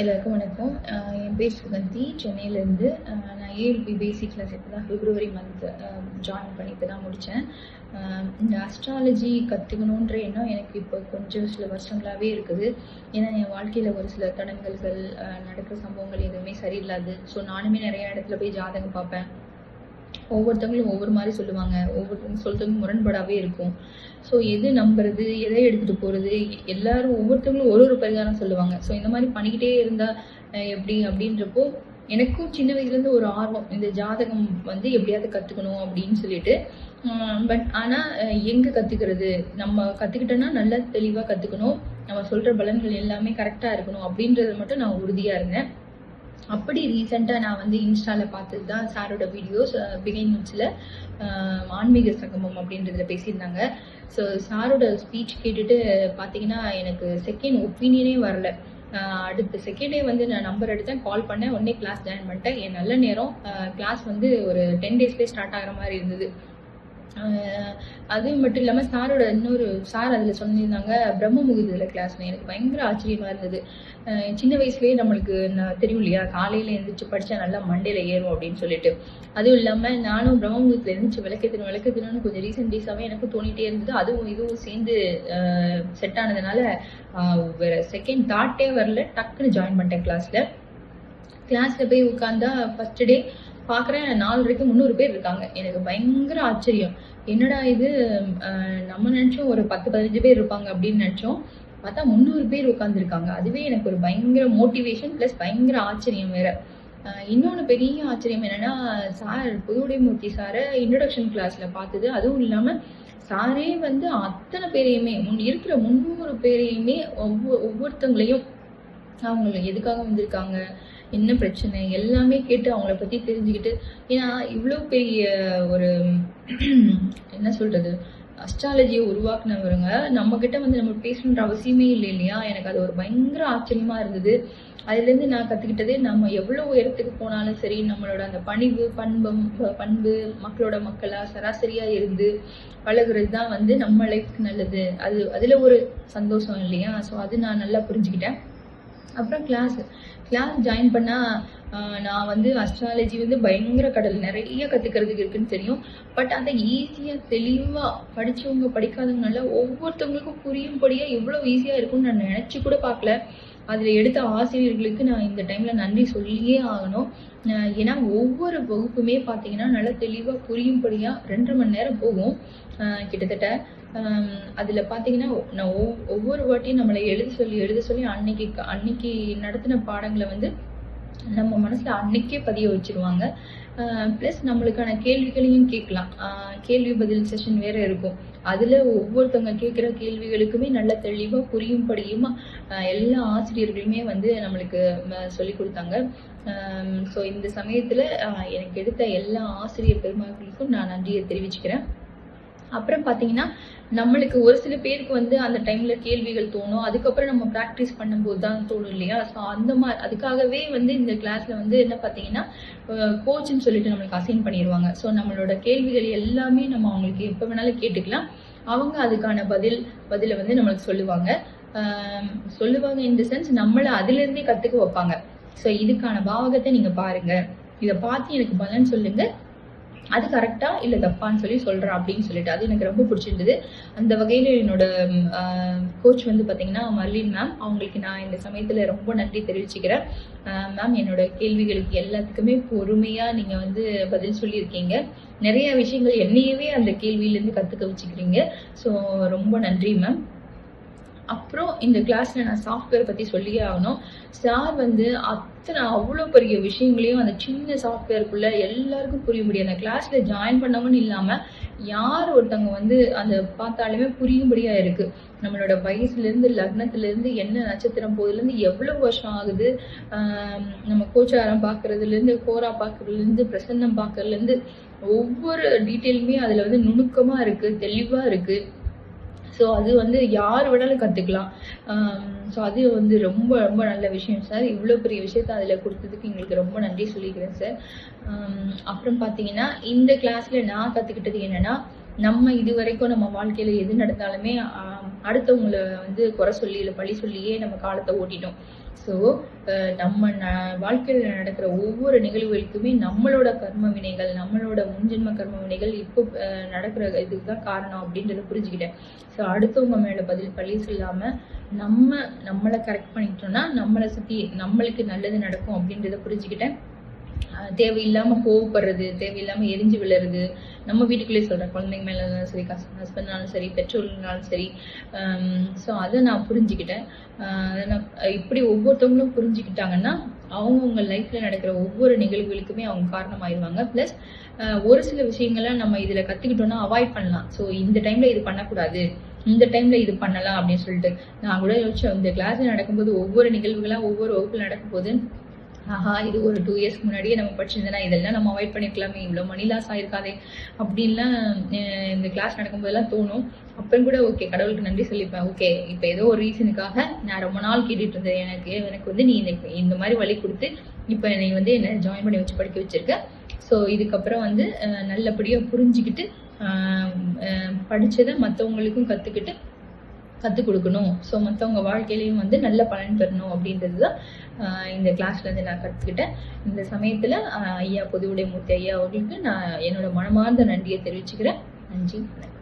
எல்லாருக்கும் வணக்கம். என் பேர் சுகந்தி. சென்னையிலேருந்து நான் ஏஎல்பி பேசிக் கிளாஸ் இப்போ தான் பிப்ரவரி மந்த் ஜாயின் பண்ணி இப்போ தான் முடித்தேன் இந்த அஸ்ட்ராலஜி கற்றுக்கணுன்ற எண்ணம் எனக்கு இப்போ கொஞ்சம் சில வருஷங்களாகவே இருக்குது. ஏன்னா என் வாழ்க்கையில் ஒரு சில தடங்கல்கள் நடக்கிற சம்பவங்கள் எதுவுமே சரியில்லாது. ஸோ நானுமே நிறைய இடத்துல போய் ஜாதகம் பார்ப்பேன். ஒவ்வொருத்தவங்களும் ஒவ்வொரு மாதிரி சொல்லுவாங்க. ஒவ்வொருத்தவங்க சொல்கிறவங்க முரண்பாடாகவே இருக்கும். ஸோ எது நம்புறது? எதை எடுத்துட்டு போறது? எல்லாரும் ஒவ்வொருத்தவங்களும் ஒரு ஒரு பரிகாரம் சொல்லுவாங்க. ஸோ இந்த மாதிரி பண்ணிக்கிட்டே இருந்தா எப்படி? அப்படின்றப்போ எனக்கும் சின்ன வயசுலேருந்து ஒரு ஆர்வம். இந்த ஜாதகம் வந்து எப்படியாவது கற்றுக்கணும் அப்படின்னு சொல்லிட்டு பட் ஆனால் எங்கே கற்றுக்கிறது நம்ம கற்றுக்கிட்டோன்னா நல்லா தெளிவாக கற்றுக்கணும் நம்ம சொல்கிற பலன்கள் எல்லாமே கரெக்டாக இருக்கணும் அப்படின்றது மட்டும் நான் உறுதியாக இருந்தேன். அப்படி ரீசெண்டாக நான் வந்து இன்ஸ்டாவில் பார்த்தது தான் சாரோட வீடியோஸ் பிகைன் நியூஸில் ஆன்மீக சங்கமம் அப்படின்றதுல பேசியிருந்தாங்க. ஸோ சாரோட ஸ்பீச் கேட்டுட்டு பார்த்தீங்கன்னா எனக்கு செகண்ட் ஒப்பீனியனே வரல. ஆஹ் அடுத்த செகண்டே வந்து நான் நம்பர் எடுத்தேன் கால் பண்ணேன் உடனே கிளாஸ் ஜாயின் பண்ணிட்டேன். என் நல்ல நேரம் கிளாஸ் வந்து ஒரு டென் டேஸ்லேயே ஸ்டார்ட் ஆகிற மாதிரி இருந்தது. அது மட்டும் இல்லாமல் சாரோட இன்னொரு சார் அதில் சொல்லியிருந்தாங்க பிரம்ம முகூர்த்தத்தில் கிளாஸ்ல எனக்கு பயங்கர ஆச்சரியமாக இருந்தது. சின்ன வயசுலேயே நம்மளுக்கு நான் தெரியும் இல்லையா? காலையில் எழுந்திரிச்சு படித்தா நல்லா மண்டையில் ஏறும் அப்படின்னு சொல்லிட்டு. அதுவும் இல்லாமல் நானும் பிரம்ம முகூர்த்தத்தில் எழுந்திரிச்சு விளக்கத்தினும் விளக்கத்தினு கொஞ்சம் ரீசெண்ட் டேஸாகவே எனக்கும் தோணிகிட்டே இருந்தது. அதுவும் இதுவும் சேர்ந்து செட் ஆனதுனால வேறு செகண்ட் தாட்டே வரல. டக்குன்னு ஜாயின் பண்ணிட்டேன் கிளாஸில் கிளாஸில் போய் உட்காந்தா ஃபஸ்ட்டு டே பார்க்குறேன் நாலரைக்கு முந்நூறு பேர் இருக்காங்க. எனக்கு பயங்கர ஆச்சரியம். என்னடா இது? நம்ம நினச்சோம் ஒரு பத்து பதினஞ்சு பேர் இருப்பாங்க அப்படின்னு நினச்சோம். பார்த்தா முந்நூறு பேர் உட்காந்துருக்காங்க அதுவே எனக்கு ஒரு பயங்கர மோட்டிவேஷன் ப்ளஸ் பயங்கர ஆச்சரியம் வேற. இன்னொன்று பெரிய ஆச்சரியம் என்னன்னா சார் புதுவுடைமூர்த்தி சாரை இன்ட்ரடக்ஷன் கிளாஸ்ல பார்த்தது. அதுவும் இல்லாமல் சாரே வந்து அத்தனை பேரையுமே முன் இருக்கிற முந்நூறு பேரையுமே ஒவ்வொரு ஒவ்வொருத்தவங்களையும் அவங்க எதுக்காக வந்திருக்காங்க? என்ன பிரச்சனை? எல்லாமே கேட்டு அவங்கள பத்தி தெரிஞ்சுக்கிட்டு ஏன்னா இவ்வளோ பெரிய ஒரு என்ன சொல்றது? அஸ்ட்ராலஜியை உருவாக்குனவருங்க நம்ம கிட்ட வந்து நம்ம பேசணுன்ற அவசியமே இல்லை இல்லையா? எனக்கு அது ஒரு பயங்கர ஆச்சரியமா இருந்தது. அதுலேருந்து நான் கற்றுக்கிட்டதே நம்ம எவ்வளோ உயரத்துக்கு போனாலும் சரி நம்மளோட அந்த பணிவு பண்பம் பண்பு மக்களோட மக்களா சராசரியா இருந்து பழகுறது தான் வந்து நம்ம லைஃப்க்கு நல்லது. அது அதுல ஒரு சந்தோஷம் இல்லையா? ஸோ அது நான் நல்லா புரிஞ்சுக்கிட்டேன். அப்புறம் கிளாஸ் கிளாஸ் ஜாயின் பண்ணால் நான் வந்து அஸ்ட்ராலஜி வந்து பயங்கர கடல். நிறைய கற்றுக்கிறதுக்கு இருக்குன்னு தெரியும். பட் அதை ஈஸியாக தெளிவாக படித்தவங்க படிக்காதவங்கனால ஒவ்வொருத்தவங்களுக்கும் புரியும்படியாக எவ்வளோ ஈஸியாக இருக்கும்னு நான் நினச்சி கூட பார்க்கல. அதில் எடுத்த ஆசிரியர்களுக்கு நான் இந்த டைமில் நன்றி சொல்லியே ஆகணும். ஏன்னா ஒவ்வொரு வகுப்புமே பார்த்தீங்கன்னா நல்லா தெளிவாக புரியும்படியாக ரெண்டரை மணி நேரம் போகும். கிட்டத்தட்ட அதில் பார்த்தீங்கன்னா நான் ஒவ்வொரு வாட்டியும் நம்மளை எழுத சொல்லி எழுத சொல்லி அன்னைக்கு க- அன்னைக்கு நடத்தின பாடங்களை வந்து நம்ம மனசில் அன்னைக்கே பதிய வச்சிருவாங்க. ப்ளஸ் நம்மளுக்கான கேள்விகளையும் கேட்கலாம். கேள்வி பதில் செஷன் வேறு இருக்கும். அதில் ஒவ்வொருத்தவங்க கேட்குற கேள்விகளுக்குமே நல்ல தெளிவாக புரியும்படியுமா எல்லா ஆசிரியர்களுமே வந்து நம்மளுக்கு சொல்லி கொடுத்தாங்க. ஸோ இந்த சமயத்தில் எனக்கு எடுத்த எல்லா ஆசிரியர் பெருமக்களுக்கும் நான் நன்றியை தெரிவிச்சுக்கிறேன். அப்புறம் பார்த்தீங்கன்னா நம்மளுக்கு ஒரு சில பேருக்கு வந்து அந்த டைம்ல கேள்விகள் தோணும். அதுக்கப்புறம் நம்ம ப்ராக்டிஸ் பண்ணும்போது தான் தோணும் இல்லையா? ஸோ அந்த மாதிரி அதுக்காகவே வந்து இந்த கிளாஸ்ல வந்து என்ன பார்த்தீங்கன்னா கோச்சுன்னு சொல்லிட்டு நம்மளுக்கு அசைன் பண்ணிடுவாங்க. ஸோ நம்மளோட கேள்விகள் எல்லாமே நம்ம அவங்களுக்கு எப்போ வேணாலும் கேட்டுக்கலாம். அவங்க அதுக்கான பதில் பதிலை வந்து நம்மளுக்கு சொல்லுவாங்க. சொல்லுவாங்க இன் த சென்ஸ் நம்மளை அதுலேருந்தே கற்றுக்க வைப்பாங்க. ஸோ இதுக்கான பாவகத்தை நீங்கள் பாருங்க. இதை பார்த்து எனக்கு பலன் சொல்லுங்கள் அது கரெக்டா இல்ல தப்பான்னு சொல்லி சொல்றேன் அப்படின்னு சொல்லிட்டு அது எனக்கு ரொம்ப பிடிச்சிருந்தது. அந்த வகையில என்னோட கோச் வந்து பாத்தீங்கன்னா மர்லின் மேம் அவங்களுக்கு நான் இந்த சமயத்துல ரொம்ப நன்றி தெரிவிச்சுக்கிறேன். மேம் என்னோட கேள்விகளுக்கு எல்லாத்துக்குமே பொறுமையா நீங்க வந்து பதில் சொல்லியிருக்கீங்க. நிறைய விஷயங்கள் என்னையவே அந்த கேள்வியில இருந்து கத்துக்க வச்சுக்கிறீங்க. ஸோ ரொம்ப நன்றி மேம் அப்புறம் இந்த கிளாஸ்ல நான் சாஃப்ட்வேர் பத்தி சொல்லியே ஆகணும். சார் வந்து அத்தனை அவ்வளோ பெரிய விஷயங்களையும் அந்த சின்ன சாஃப்ட்வேருக்குள்ள எல்லாருக்கும் புரிய முடியும் அந்த கிளாஸ்ல ஜாயின் பண்ணவங்கன்னு இல்லாம யார் ஒருத்தவங்க வந்து அந்த பார்த்தாலுமே புரியும்படியா இருக்கு. நம்மளோட வயசுல இருந்து லக்னத்துல இருந்து என்ன நட்சத்திரம் போதுல இருந்து எவ்வளவு வருஷம் ஆகுது? நம்ம கோச்சாரம் பாக்குறதுல இருந்து கோரா பாக்குறதுல இருந்து பிரசன்னம் பாக்குறதுல இருந்து ஒவ்வொரு டீட்டெயிலுமே அதுல வந்து நுணுக்கமா இருக்கு தெளிவா இருக்கு. ஸோ அது வந்து யார் வேணாலும் கற்றுக்கலாம் ஸோ அது வந்து ரொம்ப ரொம்ப நல்ல விஷயம் சார் இவ்வளோ பெரிய விஷயத்த அதில் கொடுத்ததுக்கு எங்களுக்கு ரொம்ப நன்றி சொல்லிக்கிறேன் சார் அப்புறம் பார்த்தீங்கன்னா இந்த கிளாஸில் நான் கற்றுக்கிட்டது என்னென்னா நம்ம இது வரைக்கும் நம்ம வாழ்க்கையில எது நடந்தாலுமே அடுத்தவங்களை அடுத்தவங்கள வந்து குறை சொல்லி இல்லை பழி சொல்லியே நம்ம காலத்தை ஓட்டிட்டோம். ஸோ நம்ம ந வாழ்க்கையில் நடக்கிற ஒவ்வொரு நிகழ்வுகளுக்குமே நம்மளோட கர்ம வினைகள் நம்மளோட முன்ஜென்ம கர்ம வினைகள் இப்போ நடக்கிற இதுக்கு தான் காரணம் அப்படின்றத புரிஞ்சுக்கிட்டேன். ஸோ அடுத்தவங்க மேலே பதில் பழி சொல்லாமல் நம்ம நம்மளை கரெக்ட் பண்ணிக்கிட்டோம்னா நம்மளை சுற்றி நம்மளுக்கு நல்லது நடக்கும் அப்படின்றத புரிஞ்சுக்கிட்டேன். தேவையில்லாமல் கோவப்படுறது தேவையில்லாமல் எரிஞ்சு விழுறது நம்ம வீட்டுக்குள்ளேயே சொல்கிறேன் குழந்தைங்க மேலே இருந்தாலும் சரி கஸ் ஹஸ்பண்ட்னாலும் சரி பெற்றோர்கள்னாலும் சரி ஸோ அதை நான் புரிஞ்சுக்கிட்டேன். அதை நான் இப்படி ஒவ்வொருத்தவங்களும் புரிஞ்சுக்கிட்டாங்கன்னா அவங்கவுங்க லைஃப்பில் நடக்கிற ஒவ்வொரு நிகழ்வுகளுக்குமே அவங்க காரணமாயிருவாங்க. ப்ளஸ் ஒரு சில விஷயங்களை நம்ம இதில் கற்றுக்கிட்டோன்னா அவாய்ட் பண்ணலாம். ஸோ இந்த டைமில் இது பண்ணக்கூடாது. இந்த டைம்ல இது பண்ணலாம் அப்படின்னு சொல்லிட்டு நான் கூட யோசிச்சேன். இந்த கிளாஸ் நடக்கும்போது ஒவ்வொரு நிகழ்வுகளா ஒவ்வொரு வகுப்புல நடக்கும்போது ஆஹா இது ஒரு டூ இயர்ஸ்க்கு முன்னாடியே நம்ம படிச்சிருந்தேன்னா இதெல்லாம் நம்ம அவாய்ட் பண்ணிருக்கலாமே இவ்வளோ மணி லாஸ் ஆயிருக்காதே அப்படின்லாம் இந்த கிளாஸ் நடக்கும்போதெல்லாம் தோணும். அப்புறம் கூட ஓகே கடவுளுக்கு நன்றி சொல்லிப்பேன். ஓகே இப்போ ஏதோ ஒரு ரீசனுக்காக நான் ரொம்ப நாள் கேட்டுட்டு இருந்தேன். எனக்கு எனக்கு வந்து நீ இந்த இந்த மாதிரி வழி கொடுத்து இப்போ நீ வந்து என்னை ஜாயின் பண்ணி வச்சு படிக்க வச்சிருக்க. ஸோ இதுக்கப்புறம் வந்து நல்லபடியாக புரிஞ்சுக்கிட்டு படித்ததை படிச்சதை மற்றவங்களுக்கும் கற்றுக்கிட்டு கற்றுக் கொடுக்கணும் ஸோ மற்றவங்க வாழ்க்கையிலையும் வந்து நல்ல பலன் பெறணும் அப்படின்றது தான் இந்த கிளாஸ்லேருந்து நான் கற்றுக்கிட்டேன் இந்த சமயத்தில் ஐயா பொதுவுடைமூர்த்தி ஐயா அவர்களுக்கு நான் என்னோட மனமார்ந்த நன்றியை தெரிவிச்சுக்கிறேன். நன்றி வணக்கம்.